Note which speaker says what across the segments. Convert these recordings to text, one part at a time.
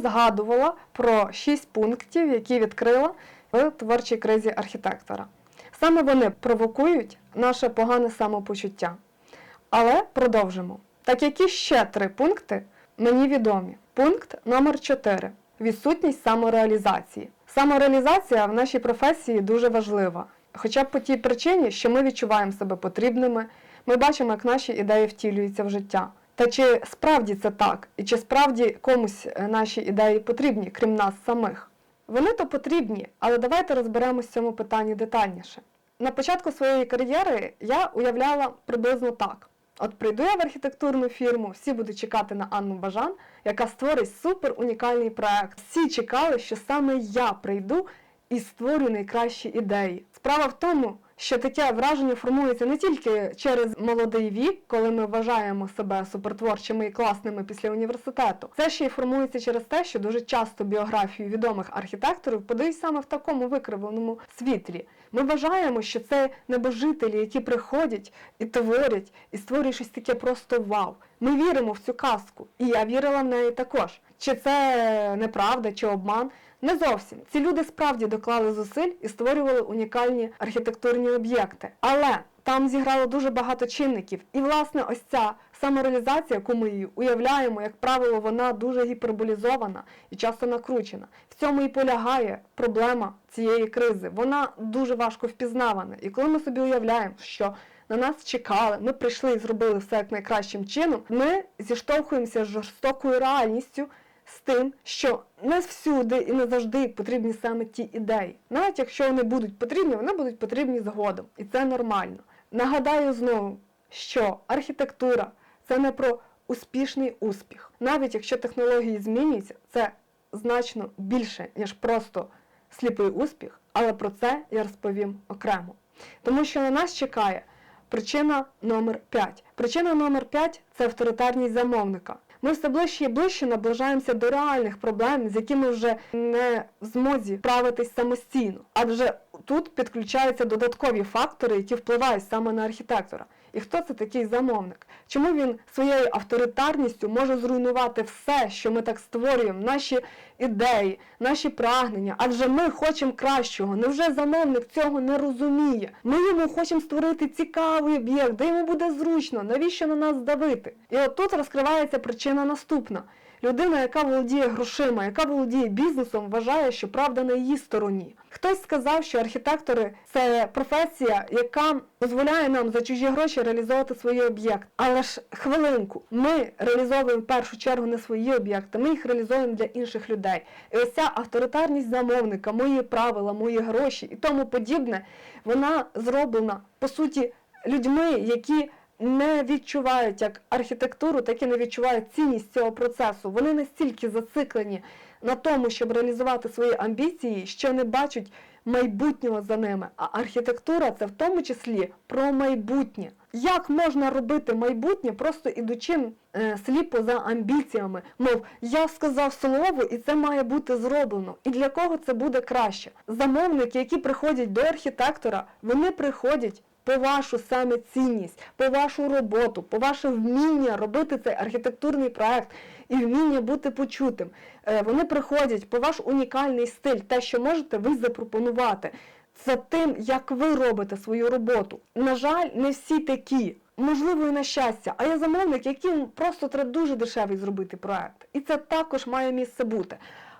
Speaker 1: Згадувала про шість пунктів, які відкрила в творчій кризі архітектора. Саме вони провокують наше погане самопочуття. Але продовжимо. Так які ще три пункти мені відомі. Пункт номер 4 відсутність самореалізації. Самореалізація в нашій професії дуже важлива. Хоча б по тій причині, що ми відчуваємо себе потрібними, ми бачимо, як наші ідеї втілюються в життя. Та чи справді це так? І чи справді комусь е, наші ідеї потрібні, крім нас самих? Вони то потрібні, але давайте розберемось в цьому питанні детальніше. На початку своєї кар'єри я уявляла приблизно так: от прийду я в архітектурну фірму, всі будуть чекати на Анну Бажан, яка створить супер унікальний проект. Всі чекали, що саме я прийду і створю найкращі ідеї. Справа в тому, що таке враження формується не тільки через молодий вік, коли ми вважаємо себе супертворчими і класними після університету. Це ще й формується через те, що дуже часто біографію відомих архітекторів подають саме в такому викривленому світлі. Ми вважаємо, що це небожителі, які приходять і творять, і створюють щось таке просто вау. Ми віримо в цю казку, і я вірила в неї також. Чи це неправда, чи обман? Не зовсім. Ці люди справді доклали зусиль і створювали унікальні архітектурні об'єкти. Але там зіграло дуже багато чинників. І, власне, ось ця самореалізація, яку ми її уявляємо, як правило, вона дуже гіперболізована і часто накручена. В цьому і полягає проблема цієї кризи. Вона дуже важко впізнавана. І коли ми собі уявляємо, що на нас чекали, ми прийшли і зробили все як найкращим чином, ми зіштовхуємося з жорстокою реальністю з тим, що не всюди і не завжди потрібні саме ті ідеї. Навіть якщо вони будуть потрібні, вони будуть потрібні згодом, і це нормально. Нагадаю знову, що архітектура це не про успішний успіх. Навіть якщо технології змінюються, це значно більше, ніж просто сліпий успіх, але про це я розповім окремо. Тому що на нас чекає причина номер 5. Причина номер 5 – це авторитарність замовника. Ми все ближче і ближче наближаємося до реальних проблем, з якими вже не в змозі справитись самостійно. Адже тут підключаються додаткові фактори, які впливають саме на архітектора. І хто це такий замовник? Чому він своєю авторитарністю може зруйнувати все, що ми так створюємо, наші ідеї, наші прагнення? Адже ми хочемо кращого. Невже замовник цього не розуміє? Ми йому хочемо створити цікавий об'єкт, де йому буде зручно, навіщо на нас давити? І от тут розкривається причина наступна. Людина, яка володіє грошима, яка володіє бізнесом, вважає, що правда на її стороні. Хтось сказав, що архітектори це професія, яка дозволяє нам за чужі гроші реалізовувати свої об'єкти. Але ж хвилинку, ми реалізовуємо в першу чергу не свої об'єкти, ми їх реалізуємо для інших людей. І ось ця авторитарність замовника, мої правила, мої гроші і тому подібне, вона зроблена по суті людьми, які не відчувають як архітектуру, так і не відчувають цінність цього процесу. Вони настільки зациклені на тому, щоб реалізувати свої амбіції, що не бачать майбутнього за ними. А архітектура це в тому числі про майбутнє. Як можна робити майбутнє, просто ідучи е, сліпо за амбіціями? Мов я сказав слово, і це має бути зроблено. І для кого це буде краще? Замовники, які приходять до архітектора, вони приходять по вашу саме цінність, по вашу роботу, по ваше вміння робити цей архітектурний проект і вміння бути почутим. Е, Вони приходять по ваш унікальний стиль, те, що можете ви запропонувати. За тим, як ви робите свою роботу. На жаль, не всі такі. Можливо, і на щастя, а є замовник, яким просто треба дуже дешевий зробити проект. І це також має місце бути.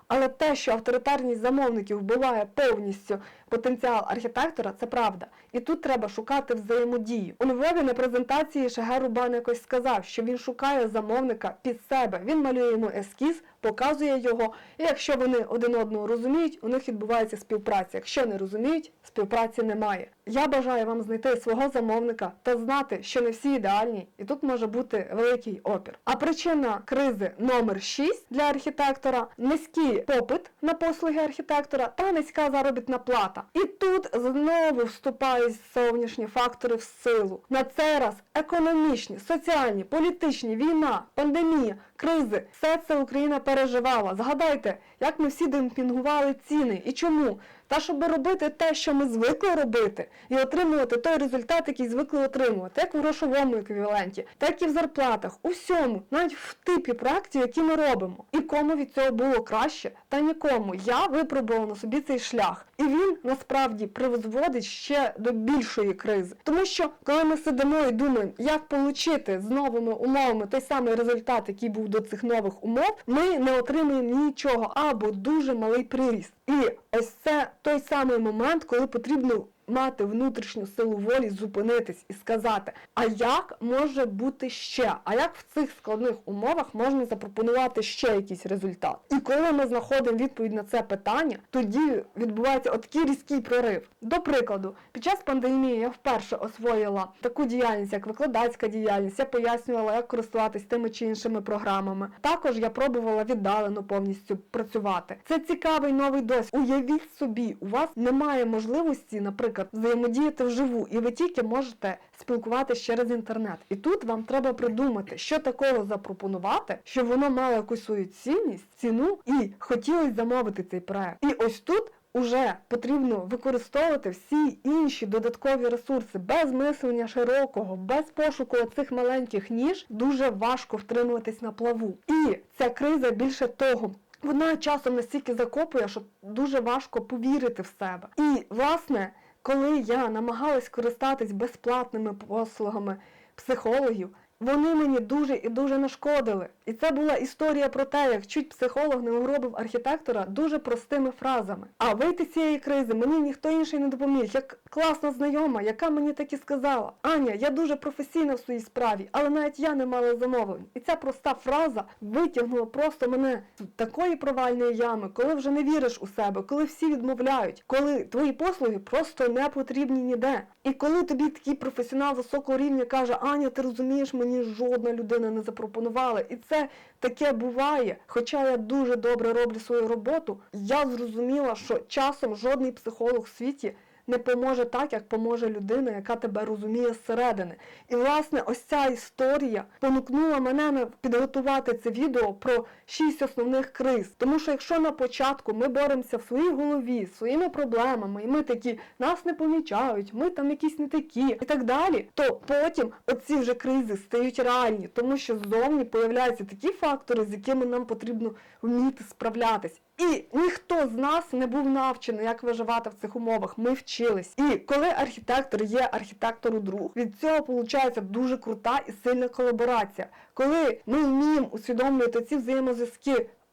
Speaker 1: Але те, що авторитарність замовників вбиває повністю потенціал архітектора, це правда. І тут треба шукати взаємодію. У Львові на презентації Шагер Рубан якось сказав, що він шукає замовника під себе. Він малює йому ескіз, показує його. І якщо вони один одного розуміють, у них відбувається співпраця. Якщо не розуміють, співпраці немає. Я бажаю вам знайти свого замовника та знати, що не всі ідеальні, і тут може бути великий опір. А причина кризи номер 6 для архітектора низький попит на послуги архітектора та низька заробітна плата. І тут знову вступають зовнішні фактори в силу. На цей раз економічні, соціальні, політичні, війна, пандемія. кризи. Все це Україна переживала. Згадайте, як ми всі демпінгували ціни і чому? Та щоб робити те, що ми звикли робити, і отримувати той результат, який звикли отримувати, як в грошовому еквіваленті, так і в зарплатах, у всьому, навіть в типі проєктів, які ми робимо. І кому від цього було краще, та нікому. Я випробувала на собі цей шлях. І він насправді призводить ще до більшої кризи. Тому що коли ми сидимо і думаємо, як отримати з новими умовами той самий результат, який був до цих нових умов, ми не отримуємо нічого або дуже малий приріст. І ось це той самий момент, коли потрібно мати внутрішню силу волі, зупинитись і сказати, а як може бути ще? А як в цих складних умовах можна запропонувати ще якийсь результат? І коли ми знаходимо відповідь на це питання, тоді відбувається отакий різкий прорив. До прикладу, під час пандемії я вперше освоїла таку діяльність, як викладацька діяльність. Я пояснювала, як користуватись тими чи іншими програмами. Також я пробувала віддалено повністю працювати. Це цікавий новий досвід. Уявіть собі, у вас немає можливості, наприклад, взаємодіяти вживу, і ви тільки можете спілкуватися через інтернет. І тут вам треба придумати, що такого запропонувати, щоб воно мало якусь свою цінність, ціну і хотілося замовити цей проект. І ось тут. Уже потрібно використовувати всі інші додаткові ресурси без мислення широкого, без пошуку цих маленьких ніж дуже важко втримуватись на плаву. І ця криза більше того. Вона часом настільки закопує, що дуже важко повірити в себе. І власне, коли я намагалась користатись безплатними послугами психологів, вони мені дуже і дуже нашкодили. І це була історія про те, як чуть психолог не угробив архітектора дуже простими фразами. А вийти з цієї кризи мені ніхто інший не допоміг. Як класна знайома, яка мені так і сказала: Аня, я дуже професійна в своїй справі, але навіть я не мала замовлень. І ця проста фраза витягнула просто мене з такої провальної ями, коли вже не віриш у себе, коли всі відмовляють, коли твої послуги просто не потрібні ніде. І коли тобі такий професіонал високого рівня каже, Аня, ти розумієш, мені жодна людина не запропонувала. І це таке буває. Хоча я дуже добре роблю свою роботу, я зрозуміла, що часом жодний психолог в світі не поможе так, як поможе людина, яка тебе розуміє зсередини. І власне ось ця історія понукнула мене підготувати це відео про шість основних криз. Тому що якщо на початку ми боремося в своїй голові з своїми проблемами, і ми такі нас не помічають, ми там якісь не такі і так далі, то потім оці вже кризи стають реальні, тому що ззовні появляються такі фактори, з якими нам потрібно вміти справлятись. І ніхто з нас не був навчений, як виживати в цих умовах. Ми вчились. І коли архітектор є архітектору друг, від цього виходить дуже крута і сильна колаборація. Коли ми вміємо усвідомлювати ці взаємозв'язки.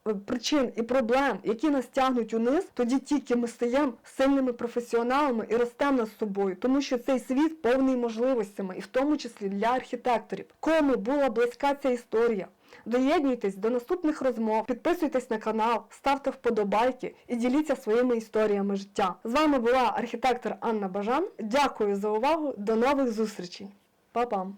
Speaker 1: е, Причин і проблем, які нас тягнуть униз, тоді тільки ми стаємо сильними професіоналами і ростемо над собою, тому що цей світ повний можливостями, і в тому числі для архітекторів. Кому була близька ця історія? Доєднуйтесь до наступних розмов, підписуйтесь на канал, ставте вподобайки і діліться своїми історіями життя. З вами була архітектор Анна Бажан. Дякую за увагу. До нових зустрічей. Па-пам!